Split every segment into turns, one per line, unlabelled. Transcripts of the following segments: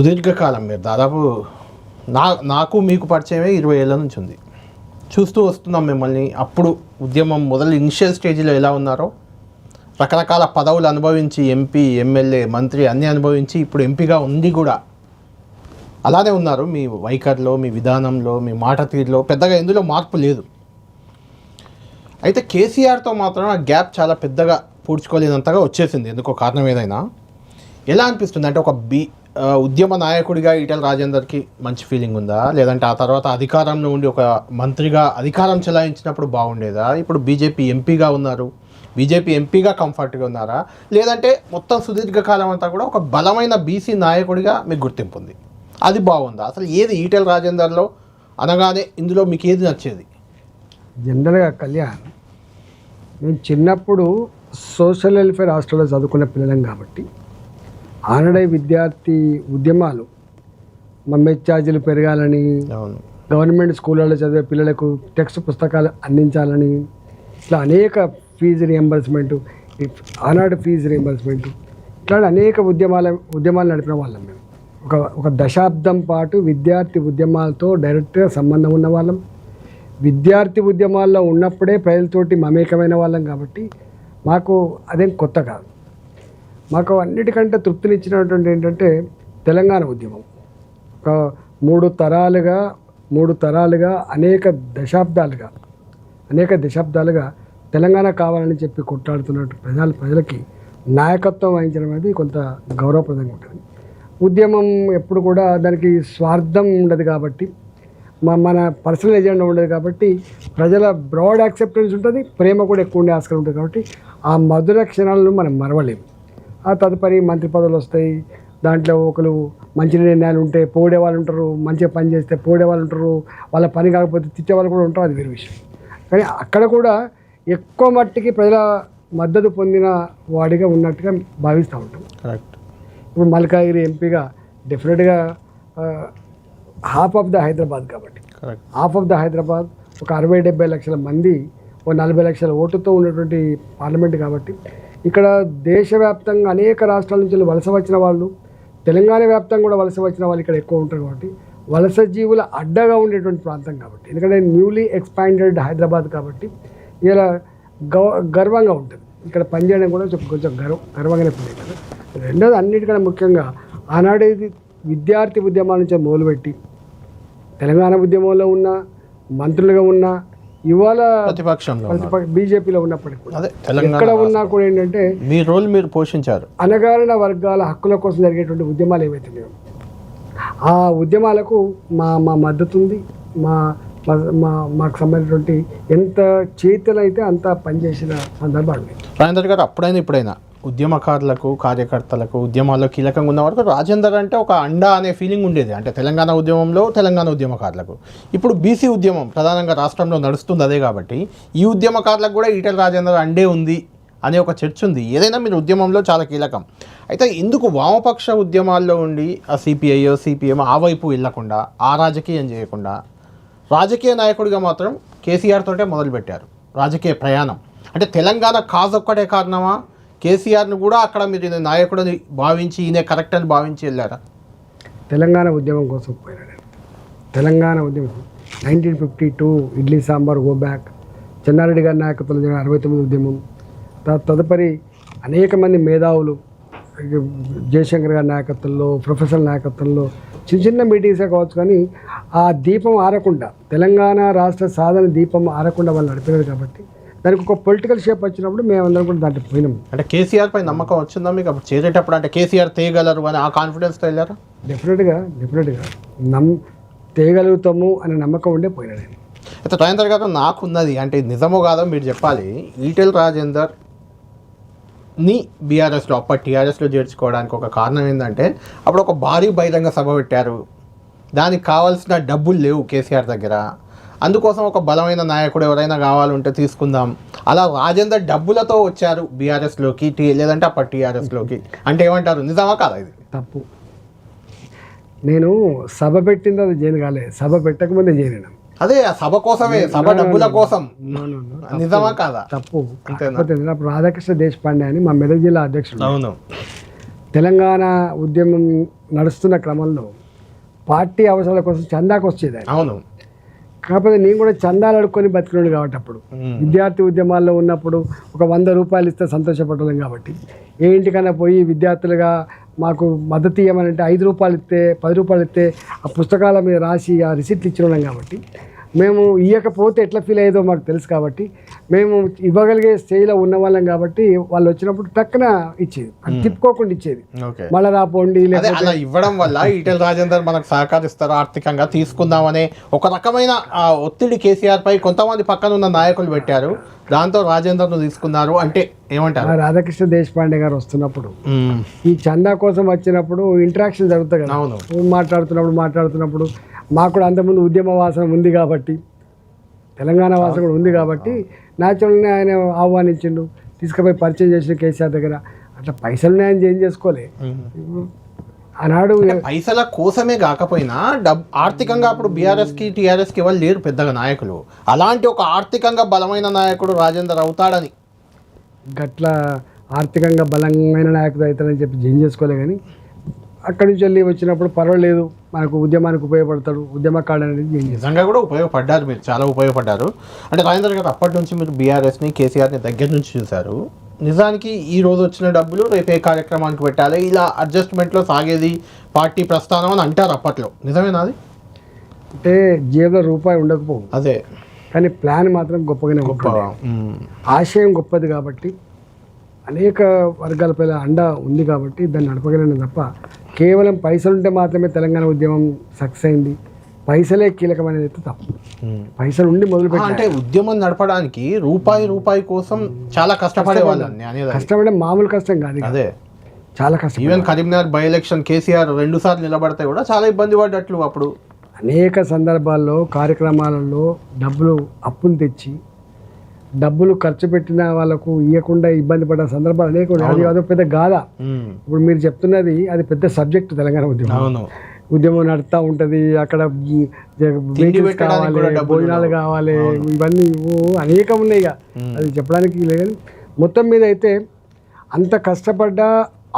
సుదీర్ఘకాలం మీరు దాదాపు నా నాకు మీకు పరిచయమే ఇరవై ఏళ్ళ నుంచి ఉంది. చూస్తూ వస్తున్నాం మిమ్మల్ని. అప్పుడు ఉద్యమం మొదలు ఇనిషియల్ స్టేజ్లో ఎలా ఉన్నారో రకరకాల పదవులు అనుభవించి ఎంపీ ఎమ్మెల్యే మంత్రి అన్నీ అనుభవించి ఇప్పుడు ఎంపీగా ఉంది కూడా అలానే ఉన్నారు. మీ వైఖరిలో మీ విధానంలో మీ మాట తీరులో పెద్దగా ఎందులో మార్పు లేదు. అయితే కేసీఆర్తో మాత్రం ఆ గ్యాప్ చాలా పెద్దగా పూడ్చుకోలేనంతగా వచ్చేసింది. ఎందుకో కారణం ఏదైనా ఎలా అనిపిస్తుంది? అంటే ఒక బీ ఉద్యమ నాయకుడిగా ఈటెల రాజేందర్కి మంచి ఫీలింగ్ ఉందా? లేదంటే ఆ తర్వాత అధికారంలో ఉండి ఒక మంత్రిగా అధికారం చెలాయించినప్పుడు బాగుండేదా? ఇప్పుడు బీజేపీ ఎంపీగా ఉన్నారు. బీజేపీ ఎంపీగా కంఫర్ట్గా ఉన్నారా? లేదంటే మొత్తం సుదీర్ఘకాలం అంతా కూడా ఒక బలమైన బీసీ నాయకుడిగా మీకు గుర్తింపు ఉంది. అది బాగుందా? అసలు ఏది ఈటెల రాజేందర్లో అనగానే ఇందులో మీకు ఏది నచ్చేది?
జనరల్గా కళ్యాణ్ మేము చిన్నప్పుడు సోషల్ వెల్ఫేర్ హాస్టల్లో చదువుకున్న పిల్లలం కాబట్టి ఆనడే విద్యార్థి ఉద్యమాలు మా మెచ్ ఛార్జీలు పెరగాలని గవర్నమెంట్ స్కూళ్ళలో చదివే పిల్లలకు టెక్స్ట్ పుస్తకాలు అందించాలని ఇట్లా అనేక ఫీజు రియంబర్స్మెంట్ ఆనాడు ఫీజు రియంబర్స్మెంట్ ఇట్లాంటి అనేక ఉద్యమాల ఉద్యమాలు నడిపిన వాళ్ళం మేము. ఒక ఒక దశాబ్దం పాటు విద్యార్థి ఉద్యమాలతో డైరెక్ట్గా సంబంధం ఉన్న వాళ్ళం. విద్యార్థి ఉద్యమాల్లో ఉన్నప్పుడే ప్రజలతోటి మమేకమైన వాళ్ళం కాబట్టి మాకు అదేం కొత్త కాదు. మాకు అన్నిటికంటే తృప్తినిచ్చినటువంటి ఏంటంటే తెలంగాణ ఉద్యమం. ఒక మూడు తరాలుగా మూడు తరాలుగా అనేక దశాబ్దాలుగా అనేక దశాబ్దాలుగా తెలంగాణ కావాలని చెప్పి కొట్లాడుతున్న ప్రజల ప్రజలకి నాయకత్వం వహించడం అనేది కొంత గౌరవప్రదంగా ఉంటుంది. ఉద్యమం ఎప్పుడు కూడా దానికి స్వార్థం ఉండదు కాబట్టి మా మన పర్సనల్ ఎజెండా ఉండదు కాబట్టి ప్రజల బ్రాడ్ యాక్సెప్టెన్స్ ఉంటుంది ప్రేమ కూడా ఎక్కువ ఉండే ఆస్కారం ఉంటుంది కాబట్టి ఆ మధుర క్షణాలను మనం మరవలేము. ఆ తదుపరి మంత్రి పదవులు వస్తాయి. దాంట్లో ఒకరు మంచి నిర్ణయాలు ఉంటే పోడే వాళ్ళు ఉంటారు మంచిగా పని చేస్తే పోడే వాళ్ళు ఉంటారు వాళ్ళ పని కాకపోతే తిట్టే వాళ్ళు కూడా ఉంటారు అది వేరే విషయం. కానీ అక్కడ కూడా ఎక్కువ మట్టికి ప్రజల మద్దతు పొందిన వాడిగా ఉన్నట్టుగా భావిస్తూ ఉంటాం.
కరెక్ట్.
ఇప్పుడు మల్కాగిరి ఎంపీగా డెఫినెట్గా హాఫ్ ఆఫ్ ద హైదరాబాద్ కాబట్టి. హాఫ్ ఆఫ్ ద హైదరాబాద్ ఒక అరవై డెబ్బై లక్షల మంది ఓ నలభై లక్షల ఓటుతో ఉన్నటువంటి పార్లమెంట్ కాబట్టి ఇక్కడ దేశవ్యాప్తంగా అనేక రాష్ట్రాల నుంచి వలస వచ్చిన వాళ్ళు తెలంగాణ వ్యాప్తంగా కూడా వలస వచ్చిన వాళ్ళు ఇక్కడ ఎక్కువ ఉంటారు కాబట్టి వలస జీవుల అడ్డగా ఉండేటువంటి ప్రాంతం కాబట్టి. ఎందుకంటే న్యూలీ ఎక్స్పాండెడ్ హైదరాబాద్ కాబట్టి ఇలా గౌ గర్వంగా ఉంటుంది. ఇక్కడ పనిచేయడం కూడా కొంచెం- గర్వ గర్వంగానే పని కదా రెండోది అన్నిటికన్నా ముఖ్యంగా ఆనాడేది విద్యార్థి ఉద్యమాల నుంచి మొదలుపెట్టి తెలంగాణ ఉద్యమంలో ఉన్న మంత్రులుగా ఉన్న ఇవాళ
ప్రతిపక్షంలో.
బీజేపీలో ఉన్నప్పటికీ కూడా. ఎక్కడ ఉన్నా కూడా ఏంటంటే
మీ రోల్ మీరు పోషించారు.
అణగారిన వర్గాల హక్కుల కోసం జరిగేటువంటి ఉద్యమాలు ఏవైతే లేవు. ఆ ఉద్యమాలకు మా మా మద్దతు ఉంది. మా మా- మాకు సంబంధించినటువంటి ఎంత చేతులైతే అంత పనిచేసిన సందర్భాలు.
రాజేందర్ గారు అప్పుడైనా ఇప్పుడైనా ఉద్యమకారులకు కార్యకర్తలకు ఉద్యమాల్లో కీలకంగా ఉన్న వరకు రాజేందర్ అంటే ఒక అండా అనే ఫీలింగ్ ఉండేది. అంటే తెలంగాణ ఉద్యమంలో తెలంగాణ ఉద్యమకారులకు. ఇప్పుడు బీసీ ఉద్యమం ప్రధానంగా రాష్ట్రంలో నడుస్తుంది అదే కాబట్టి ఈ ఉద్యమకారులకు కూడా ఈటల రాజేందర్ అండే ఉంది అనే ఒక చర్చ ఉంది. ఏదైనా మీరు ఉద్యమంలో చాలా కీలకం. అయితే ఎందుకు వామపక్ష ఉద్యమాల్లో ఉండి ఆ సిపిఐఓ సిపిఎం ఆ వైపు వెళ్ళకుండా ఆ రాజకీయం చేయకుండా రాజకీయ నాయకుడిగా మాత్రం కేసీఆర్ తోటే మొదలుపెట్టారు. రాజకీయ ప్రయాణం. అంటే తెలంగాణ కాజ్ ఒక్కటే కారణమా? కేసీఆర్ను కూడా అక్కడ మీరు నాయకుడు నాయకుడిని భావించి ఈయన కరెక్ట్ అని భావించి వెళ్ళారా?
తెలంగాణ ఉద్యమం కోసం పోయినాడు తెలంగాణ ఉద్యమం. Nineteen fifty two idli sambar go back. Chenna Reddy గారి నాయకత్వంలో జరిగిన అరవై తొమ్మిది ఉద్యమం. త- తదుపరి అనేక మంది మేధావులు జయశంకర్ గారి నాయకత్వంలో ప్రొఫెసర్ నాయకత్వంలో చిన్న చిన్న మీటింగ్సే కావచ్చు కానీ ఆ దీపం ఆరకుండా తెలంగాణ రాష్ట్ర సాధన దీపం ఆరకుండా వాళ్ళు నడిపినారు కాబట్టి దానికి ఒక పొలిటికల్ షేప్ వచ్చినప్పుడు మేమందరం కూడా దాంట్లో పోయినాం.
అంటే కేసీఆర్ పై నమ్మకం వచ్చిందా మీకు? అప్పుడు చేరేటప్పుడు అంటే కేసీఆర్ తేయగలరు అని ఆ కాన్ఫిడెన్స్తో వెళ్ళారా?
డెఫినెట్గా డెఫినెట్గా నమ్ తేయగలుగుతాము అనే నమ్మకం ఉండే పోయినాడు.
అయితే రాజేందర్ గారు నాకున్నది అంటే నిజమో కాదో మీరు చెప్పాలి. ఈటెల్ రాజేందర్ని బీఆర్ఎస్లో అప్పటి టీఆర్ఎస్లో చేర్చుకోవడానికి ఒక కారణం ఏంటంటే అప్పుడు ఒక భారీ బహిరంగ సభ పెట్టారు. దానికి కావాల్సిన డబ్బులు లేవు కేసీఆర్ దగ్గర. అందుకోసం ఒక బలమైన నాయకుడు ఎవరైనా కావాలంటే తీసుకుందాం. అలా రాజేందర్ డబ్బులతో వచ్చారు బీఆర్ఎస్లోకి టీ లేదంటే అప్పటి టీఆర్ఎస్లోకి అంటే ఏమంటారు? నిజమా కాదా ఇది?
తప్పు. నేను సభ పెట్టింది అది జైలు కాలేదు సభ పెట్టకముందే జైలు
అదే ఆ సభ కోసమే. సభ డబ్బుల కోసం. నిజమా కాదా?
తప్పు. అప్పుడు రాధాకృష్ణ దేశపాండే అని మా మెదక్ జిల్లా అధ్యక్షుడు.
అవును.
తెలంగాణ ఉద్యమం నడుస్తున్న క్రమంలో పార్టీ అవసరాల కోసం చందాకు వచ్చేది.
అవును.
కాకపోతే నేను కూడా చందాలు అడుక్కొని బతికినాడు కాబట్టి అప్పుడు. విద్యార్థి ఉద్యమాల్లో ఉన్నప్పుడు ఒక వంద రూపాయలు ఇస్తే సంతోషపడలేం కాబట్టి. ఏ ఇంటికైనా పోయి విద్యార్థులుగా మాకు మద్దతు ఇవ్వమని అంటే ఐదు రూపాయలు ఇస్తే పది రూపాయలు ఇస్తే ఆ పుస్తకాల మీద రాసి ఆ రిసిప్ట్లు ఇచ్చిన కాబట్టి. మేము ఇవ్వకపోతే ఎట్లా ఫీల్ అయ్యేదో మాకు తెలుసు కాబట్టి మేము ఇవ్వగలిగే స్టేజ్లో ఉన్న వాళ్ళం కాబట్టి వాళ్ళు వచ్చినప్పుడు టక్కున ఇచ్చేది. తిప్పుకోకుండా ఇచ్చేది.
ఓకే.
మళ్ళీ రాపోండి
అలా ఇవ్వడం వల్ల ఈటెల రాజేందర్ మనకు సహకరిస్తారు ఆర్థికంగా తీసుకుందామనే ఒక రకమైన ఆ, ఒత్తిడి కేసీఆర్ పై కొంతమంది పక్కన ఉన్న నాయకులు పెట్టారు. దాంతో రాజేందర్ను తీసుకున్నారు. అంటే ఏమంటారు?
రాధాకృష్ణ దేశపాండే గారు వస్తున్నప్పుడు. ఈ చందా కోసం వచ్చినప్పుడు ఇంటరాక్షన్ జరుగుతాయి కదా.
అవును.
మాట్లాడుతున్నప్పుడు మాట్లాడుతున్నప్పుడు మాకు కూడా అంతకుముందు ఉద్యమ వాసన ఉంది కాబట్టి తెలంగాణ వాసన కూడా ఉంది కాబట్టి న్యాచురల్గా ఆయన ఆహ్వానించిండు తీసుకుపోయి పరిచయం చేసిన కేసీఆర్ దగ్గర. అట్లా పైసలు ఆయన ఏం చేసుకోలే. ఆనాడు
పైసల కోసమే కాకపోయినా డబ్ ఆర్థికంగా అప్పుడు బీఆర్ఎస్కి టీఆర్ఎస్కి వాళ్ళు లేరు పెద్దగా నాయకులు. అలాంటి ఒక ఆర్థికంగా బలమైన నాయకుడు రాజేందర్ అవుతాడని.
గట్ల ఆర్థికంగా బలమైన నాయకుడు అవుతాడని చెప్పి జైన్ చేసుకోలే కానీ అక్కడి నుంచి వెళ్ళి వచ్చినప్పుడు పర్వాలేదు. మనకు ఉద్యమానికి ఉపయోగపడతాడు ఉద్యమకాడు అనేది
నిజంగా కూడా ఉపయోగపడ్డారు మీరు చాలా ఉపయోగపడ్డారు. అంటే రాజేందర్ గారు అప్పటి నుంచి మీరు బీఆర్ఎస్ని కేసీఆర్ని దగ్గర నుంచి చూశారు. నిజానికి ఈ రోజు వచ్చిన డబ్బులు రేపు ఏ కార్యక్రమానికి పెట్టాలి ఇలా అడ్జస్ట్మెంట్లో సాగేది పార్టీ ప్రస్థానం అని అంటారు అప్పట్లో. నిజమేనా అది?
అంటే జేబులో రూపాయి ఉండకపోవు.
అదే.
కానీ ప్లాన్ మాత్రం గొప్పగానే
గొప్ప.
ఆశయం గొప్పది కాబట్టి అనేక వర్గాలపై అండ ఉంది కాబట్టి దాన్ని నడపగలను తప్ప కేవలం పైసలు ఉంటే మాత్రమే తెలంగాణ ఉద్యమం సక్సెస్ అయింది. పైసలే కీలకమైనది అయితే తప్పు. పైసలు ఉండి మొదలు
అంటే ఉద్యమం నడపడానికి రూపాయి రూపాయి కోసం చాలా కష్టపడే వాళ్ళని అనేది.
కష్టం అంటే మామూలు కష్టం కాదు.
అదే.
చాలా కష్టం
even Karimnagar by election KCR రెండు సార్లు నిలబడితే కూడా చాలా ఇబ్బంది పడ్డట్లు అప్పుడు.
అనేక సందర్భాల్లో కార్యక్రమాలలో డబ్బులు అప్పులు తెచ్చి డబ్బులు ఖర్చు పెట్టిన వాళ్ళకు ఇవ్వకుండా ఇబ్బంది పడ్డ సందర్భాలు అనేక ఉన్నాయి. అది అదొక పెద్ద గాథ. ఇప్పుడు మీరు చెప్తున్నది అది పెద్ద సబ్జెక్ట్ తెలంగాణ ఉద్యమం. ఉద్యమం నడుస్తూ ఉంటుంది అక్కడ
పెట్టడానికి
కావాలి భోజనాలు కావాలి ఇవన్నీ అనేకం ఉన్నాయి ఇక. అది చెప్పడానికి లేదు. మొత్తం మీద అయితే అంత కష్టపడ్డ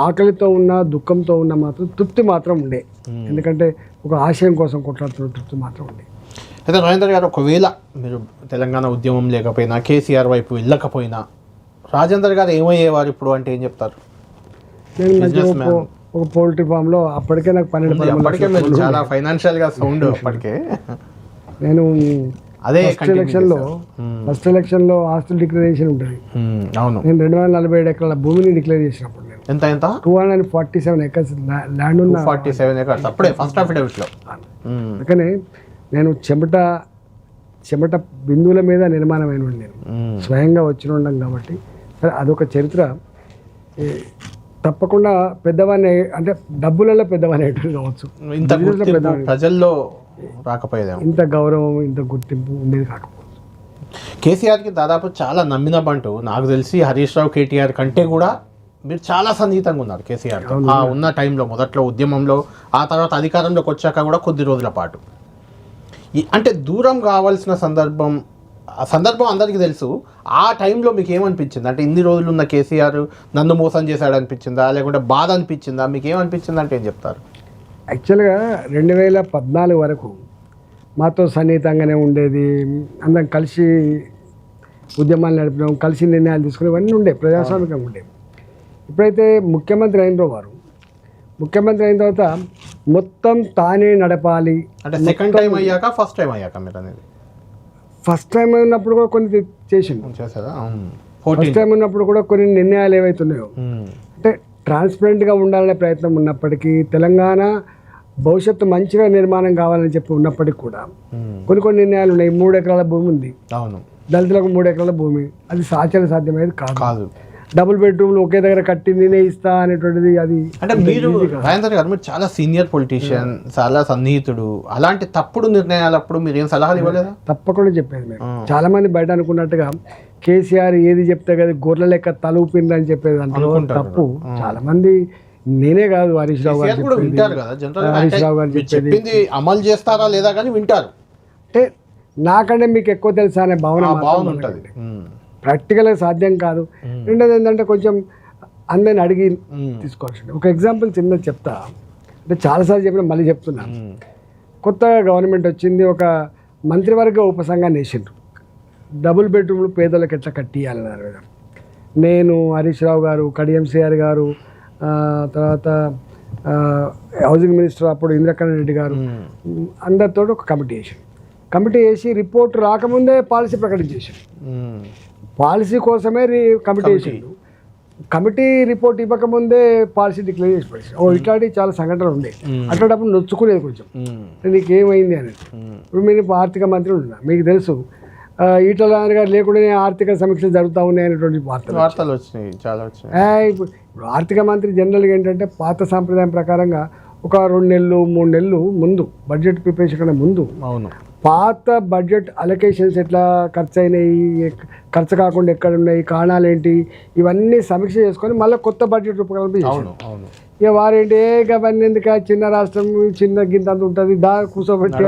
ఆకలితో ఉన్న దుఃఖంతో ఉన్న మాత్రం తృప్తి మాత్రం ఉండే. ఎందుకంటే ఒక ఆశయం కోసం కొట్లాడుతున్న తృప్తి మాత్రం ఉండే.
అయితే నరేంద్ర గారు ఒకవేళ మీరు తెలంగాణ ఉద్యమం లేకపోయినా కేసీఆర్ వైపు వెళ్ళకపోయినా రాజేందర్ గారు ఏమయ్యేవారు ఇప్పుడు అంటే ఏం చెప్తారు.
ఒక- పౌల్ట్రీ ఫామ్లో అప్పటికే నాకు పన్నెండు
అప్పటికే మీరు చాలా ఫైనాన్షియల్గా సౌండ్ అప్పటికే
నేను
అదే
ఫస్ట్
continue
ఎలక్షన్లో
చేశారు. మ్మ్.
ఫస్ట్ ఎలక్షన్లో ఆస్తుల డిక్లరేషన్ ఉంటుంది.
అవును
నేను రెండు వందల నలభై ఏడు ఎకరాల భూమిని డిక్లేర్ చేసినప్పుడు నేను
ఎంత ఎంత
two hundred forty seven acres land ఉన్న
ఫార్టీ సెవెన్ ఎకర్స్ అప్పుడే ఫస్ట్ అఫిడవిట్లో మ్మ్.
అందుకని నేను చెమట చెమట బిందువుల మీద నిర్మాణమైన నేను. స్వయంగా వచ్చిన ఉండం కాబట్టి. సరే అదొక చరిత్ర. తప్పకుండా పెద్దవాడిని అంటే డబ్బులలో పెద్దవాడిని కావచ్చు.
ఇంత. ప్రజల్లో రాకపోయేదేమో.
ఇంత గౌరవం ఇంత గుర్తింపు ఉండేది కాకపోవచ్చు.
కేసీఆర్కి దాదాపు చాలా నమ్మిన బంటు నాకు తెలిసి హరీష్ రావు కేటీఆర్ కంటే కూడా మీరు చాలా సన్నిహితంగా ఉన్నారు కేసీఆర్ ఆ ఉన్న టైంలో మొదట్లో ఉద్యమంలో ఆ తర్వాత అధికారంలోకి వచ్చాక కూడా కొద్ది రోజుల పాటు. అంటే దూరం కావాల్సిన సందర్భం ఆ సందర్భం అందరికీ తెలుసు. ఆ టైంలో మీకు ఏమనిపించింది అంటే ఇన్ని రోజులు ఉన్న కేసీఆర్ నన్ను మోసం చేశాడు అనిపించిందా లేకుంటే బాధ అనిపించిందా? మీకు ఏమనిపించింది అంటే ఏం చెప్తారు?
యాక్చువల్గా రెండు వేల పద్నాలుగు వరకు మాతో సన్నిహితంగానే ఉండేది. అందరం కలిసి ఉద్యమాలు నడిపినాం కలిసి నిర్ణయాలు తీసుకుని ఇవన్నీ ఉండే ప్రజాస్వామికంగా ఉండే ఇప్పుడైతే ముఖ్యమంత్రి అయినరో వారు ముఖ్యమంత్రి అయిన తర్వాత మొత్తం తానే నడపాలి.
అంటే సెకండ్ టైం అయ్యాక ఫస్ట్ టైం అయ్యాక మీరు అనేది?
ఫస్ట్ టైం ఉన్నప్పుడు కూడా కొన్ని
చేశారా?
ఫస్ట్ టైం ఉన్నప్పుడు కూడా కొన్ని నిర్ణయాలు ఏవైతున్నాయో. అంటే ట్రాన్స్పరెంట్గా ఉండాలనే ప్రయత్నం ఉన్నప్పటికీ తెలంగాణ భవిష్యత్తు మంచిగా నిర్మాణం కావాలని చెప్పి ఉన్నప్పటికీ కూడా కొన్ని కొన్ని నిర్ణయాలు ఉన్నాయి. మూడు ఎకరాల భూమి ఉంది.
అవును.
దళితులకు మూడు ఎకరాల భూమి. అది సాధ్యం సాధ్యమేది కాదు. డబుల్ బెడ్రూమ్లు ఒకే దగ్గర కట్టి నేనే ఇస్తా అనేటువంటిది అది
అంటే మీరు రాజేందర్ గారు మీరు చాలా సీనియర్ పొలిటీషియన్ చాలా సన్నిహితుడు. అలాంటి తప్పుడు నిర్ణయాలప్పుడు మీరు ఏం సలహాలు ఇవ్వలేదా?
తప్పకుండా చెప్పేది మేము చాలా మంది బయట అనుకున్నట్టుగా కేసీఆర్ ఏది చెప్తే కదా గొర్రెల లెక్క తల ఊపింది అని చెప్పేది అంటే. తప్పు. చాలా మంది నేనే కాదు హరీష్ రావు గారు
వింటారు కదా
హరీష్ రావు గారు చెప్పేది.
అమలు చేస్తారా లేదా కానీ వింటారు.
అంటే నాకంటే మీకు ఎక్కువ తెలుసా అనే భావన
భావన ఉంటుంది.
ప్రాక్టికల్గా సాధ్యం కాదు. రెండోది ఏంటంటే కొంచెం అందరిని అడిగి
మ్మ్.
తీసుకోవాల్సి ఒక ఎగ్జాంపుల్ చిన్న చెప్తా. అంటే చాలాసార్లు చెప్పిన మళ్ళీ చెప్తున్నా. కొత్తగా గవర్నమెంట్ వచ్చింది ఒక మంత్రివర్గ ఉపసంఘాన్ని వేసిండ్రు. డబుల్ బెడ్రూమ్లు పేదలకు ఎట్లా కట్టియాలన్నారు కదా. నేను హరీష్ రావు గారు కడియం సిఆర్ గారు తర్వాత హౌసింగ్ మినిస్టర్ అప్పుడు ఇంద్రకరణ్ రెడ్డి గారు. అందరితో ఒక కమిటీ వేసాం కమిటీ వేసి రిపోర్ట్ రాకముందే పాలసీ ప్రకటన. పాలసీ కోసమే రి కమిటీ వేసిండు. కమిటీ రిపోర్ట్ ఇవ్వకముందే పాలసీ డిక్లేర్ చేసి పడేసి ఓ ఇట్లాంటి చాలా సంఘటనలు ఉండే. అట్లాంటప్పుడు నొచ్చుకునేది కొంచెం.
మ్మ్.
నీకేమైంది అని. ఇప్పుడు మీరు ఆర్థిక మంత్రి ఉన్నా మీకు తెలుసు. ఈటల గారు లేకుండానే ఆర్థిక సమీక్షలు జరుగుతూ ఉన్నాయి అనేటువంటి వార్తలు
వార్తలు వచ్చినాయి చాలా వచ్చినాయి.
ఇప్పుడు ఆర్థిక మంత్రి జనరల్గా ఏంటంటే పాత సాంప్రదాయం ప్రకారంగా ఒక రెండు నెలలు మూడు నెలలు ముందు బడ్జెట్ ప్రిపరేషన్ కన్నా ముందు
అవును.
పాత బడ్జెట్ అలొకేషన్స్ ఎట్లా ఖర్చు అయినాయి ఖర్చు కాకుండా ఎక్కడ ఉన్నాయి కారణాలు ఏంటి ఇవన్నీ సమీక్ష చేసుకొని మళ్ళీ కొత్త బడ్జెట్ రూపకల్పన ఇక వారేంటి ఏ అవన్నీ ఎందుకు చిన్న రాష్ట్రం చిన్న గింత అంత ఉంటుంది దా కూర్చోబెట్టి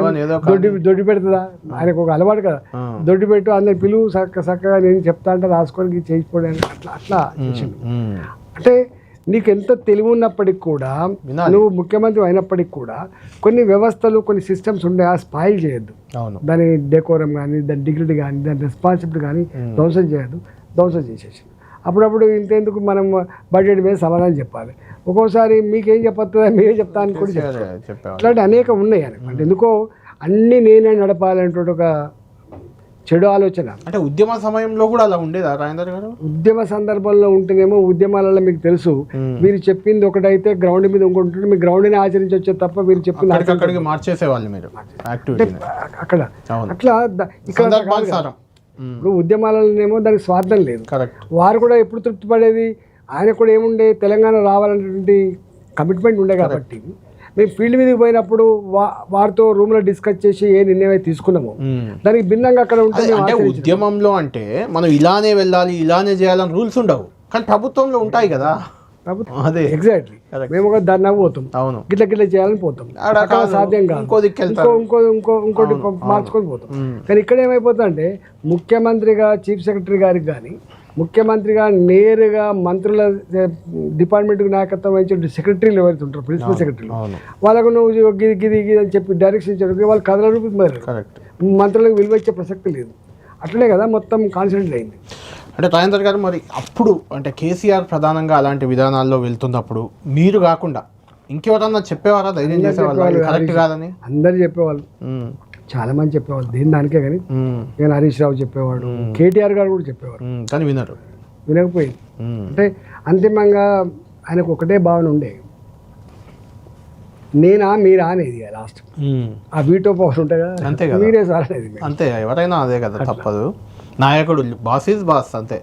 దొడ్డి దొడ్డి పెడుతుందా? ఆయనకు ఒక అలవాటు కదా. దొడ్డి పెట్టు అందరు పిలువు చక్క చక్కగా నేను చెప్తా అంటే రాసుకొని చేసిపోయాను అట్లా అట్లా. అంటే నీకు ఎంత తెలివి ఉన్నప్పటికి కూడా. నువ్వు ముఖ్యమంత్రి అయినప్పటికి కూడా కొన్ని వ్యవస్థలు కొన్ని సిస్టమ్స్ ఉండే ఆ స్పాయిల్ చేయొద్దు. దాని డెకోరం కానీ దాని డిగ్నిటీ కానీ దాని రెస్పాన్సిబిలిటీ కానీ ధ్వంసం చేయొద్దు. ధ్వంసం చేసేసి. అప్పుడప్పుడు ఇంతెందుకు మనం బడ్జెట్ మీద సమాధానం చెప్పాలి? ఒక్కోసారి మీకేం చెప్పొస్తుందా మీరే చెప్తా అని కూడా
చెప్పేవాళ్ళు.
అట్లాంటి అనేక ఉన్నాయి అని అంటే ఎందుకో అన్నీ నేనే నడపాలనేటువంటి ఒక చెడు ఆలోచన.
అంటే ఉద్యమ సమయంలో కూడా అలా ఉండేదా రాజేందర్ గారు?
ఉద్యమ సందర్భంలో ఉంటేనేమో ఉద్యమాలలో మీకు తెలుసు. మీరు చెప్పింది ఒకటైతే గ్రౌండ్ మీద ఇంకోటి ఉంటుంది. మీ గ్రౌండ్ని ఆచరించవచ్చు తప్ప మీరు చెప్పింది
అక్కడికక్కడికి మార్చేసేవాళ్ళు మీరు
అక్కడ అట్లా ఇక్కడ. ఇప్పుడు ఉద్యమాలనేమో దానికి స్వార్థం లేదు. వారు కూడా ఎప్పుడు తృప్తి పడేది ఆయన కూడా ఏముండే? తెలంగాణ రావాలనేటువంటి కమిట్మెంట్ ఉండే కాబట్టి మేము ఫీల్డ్ మీదకి పోయినప్పుడు వారితో రూమ్లో డిస్కస్ చేసి ఏ నిర్ణయం అయితే తీసుకున్నామో. దానికి భిన్నంగా అక్కడ ఉంటే
ఉద్యమంలో అంటే మనం ఇలానే వెళ్ళాలి ఇలానే చేయాలని రూల్స్ ఉండవు. కానీ ప్రభుత్వంలో ఉంటాయి కదా. అదే.
ఎగ్జాక్ట్లీ. మేము ఒక ధర్నా పోతాం
అవును.
గిట్ల గిట్ల చేయాలని పోతాం. సాధ్యం కాదు.
ఇంకో.
ఇంకో ఇంకో ఇంకో ఇంకోటి మార్చుకొని పోతాం. కానీ ఇక్కడ ఏమైపోతుందంటే ముఖ్యమంత్రిగా చీఫ్ సెక్రటరీ గారికి కానీ ముఖ్యమంత్రిగా నేరుగా మంత్రుల డిపార్ట్మెంట్కి నాయకత్వం వహించే సెక్రటరీలు ఎవరైతే ఉంటారు ప్రిన్సిపల్ సెక్రటరీలు వాళ్ళకు నువ్వు గిది గిది గిది అని చెప్పి డైరెక్షన్ ఇచ్చారు వాళ్ళు కథల
కరెక్ట్
మంత్రులకు విలువ ఇచ్చే ప్రసక్తి లేదు. అట్లనే కదా మొత్తం కాన్సన్ట్రేట్ అయింది.
అంటే రాజేందర్ గారు మరి అప్పుడు అంటే కేసీఆర్ ప్రధానంగా అలాంటి విధానాల్లో వెళ్తున్నప్పుడు మీరు కాకుండా ఇంకెవరన్నా చెప్పేవారా? ధైర్యం చేసేవాళ్ళు? కరెక్ట్ కాదని?
అందరు చెప్పేవాళ్ళు. చాలా మంది చెప్పేవాళ్ళు. దేని దానికే కానీ. నేను హరీష్ రావు చెప్పేవాడు. కేటీఆర్ గారు కూడా చెప్పేవారు.
కానీ వినరు.
వినకపోయింది. అంటే అంతిమంగా ఆయనకు ఒకటే భావన ఉండే. నేనా మీరా అనేది లాస్ట్. ఆ వీటో పవర్ ఉంటుంది కదా
అంతే కదా.
మీరే సార్ అనేది
అంతే ఎవరైనా అదే కదా తప్పదు. నాయకుడు బాస్ ఈజ్ బాస్ అంతే.